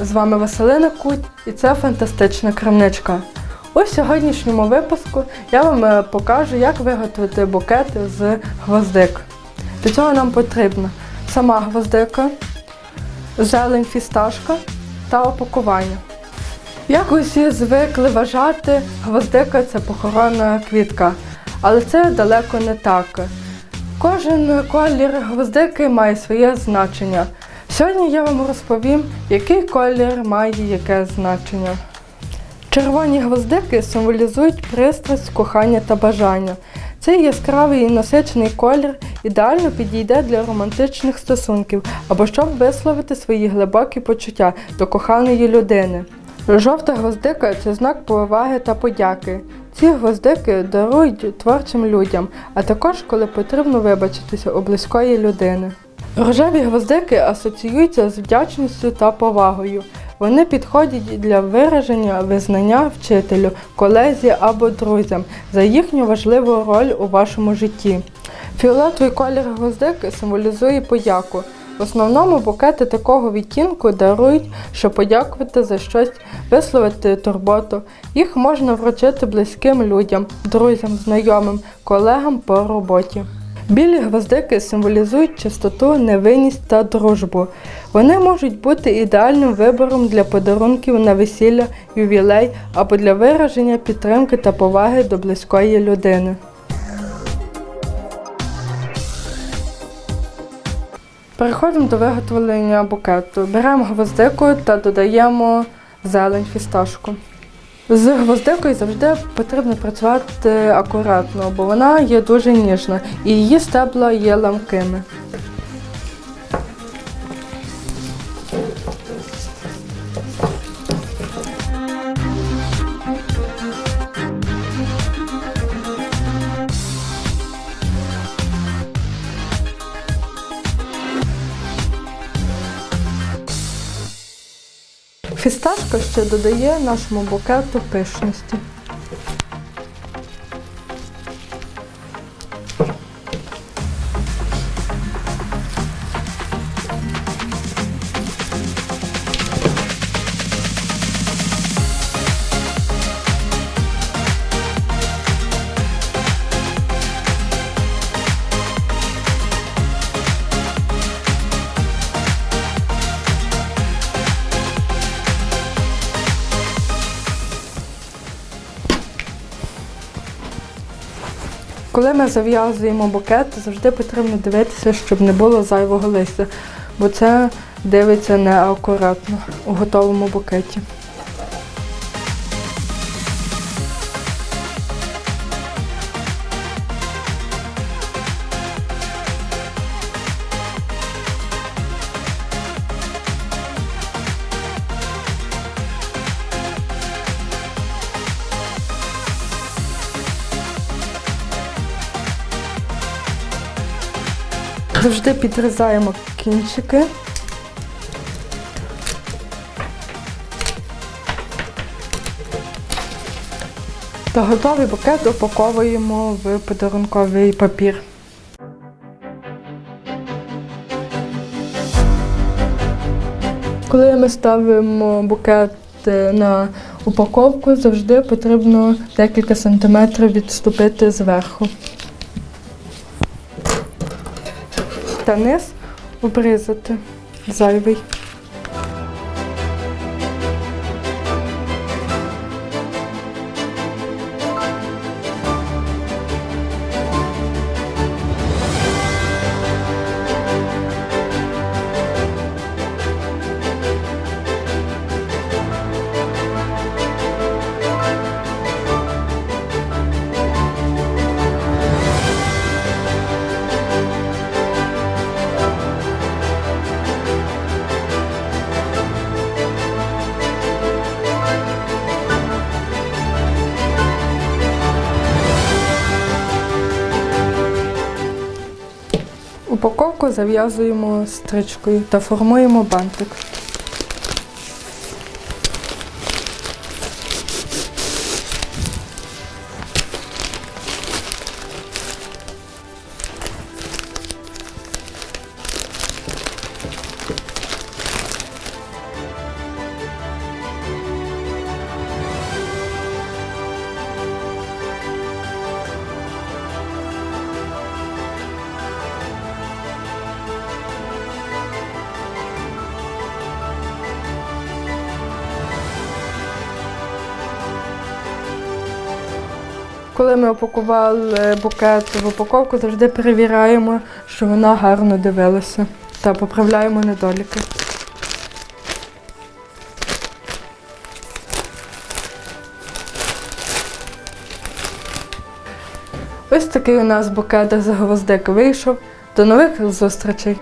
З вами Василина Куть і це фантастична крамничка. У сьогоднішньому випуску я вам е, покажу, як виготовити букети з гвоздик. Для цього нам потрібна сама гвоздика, зелень фісташка та опакування. Як усі звикли вважати, гвоздика це похоронна квітка, але це далеко не так. Кожен колір гвоздики має своє значення. Сьогодні я вам розповім, який колір має яке значення. Червоні гвоздики символізують пристрасть, кохання та бажання. Цей яскравий і насичений колір ідеально підійде для романтичних стосунків або щоб висловити свої глибокі почуття до коханої людини. Жовта гвоздика це знак поваги та подяки. Ці гвоздики дарують творчим людям, а також коли потрібно вибачитися у близької людини. Рожеві гвоздики асоціюються з вдячністю та повагою. Вони підходять для вираження визнання вчителю, колезі або друзям за їхню важливу роль у вашому житті. Фіолетовий колір гвоздики символізує подяку. В основному букети такого відтінку дарують, щоб подякувати за щось, висловити турботу. Їх можна вручити близьким людям, друзям, знайомим, колегам по роботі. Білі гвоздики символізують чистоту, невинність та дружбу. Вони можуть бути ідеальним вибором для подарунків на весілля, ювілей або для вираження підтримки та поваги до близької людини. Переходимо до виготовлення букету. Беремо гвоздику та додаємо зелень фісташку. З гвоздикою завжди потрібно працювати акуратно, бо вона є дуже ніжна і її стебла є ламкими. Фісташка ще додає нашому букету пишності. Коли ми зав'язуємо букет, завжди потрібно дивитися, щоб не було зайвого листя, бо це дивиться неакуратно у готовому букеті. Завжди підрізаємо кінчики. Та готовий букет упаковуємо в подарунковий папір. Коли ми ставимо букет е, на упаковку, завжди потрібно декілька сантиметрів відступити зверху. Та низ обрізати зайвий. Упаковку зав'язуємо стрічкою та формуємо бантик. Коли ми упакували букет в упаковку, завжди перевіряємо, що вона гарно дивилася та поправляємо недоліки. Ось такий у нас букет з гвоздик вийшов. До нових зустрічей!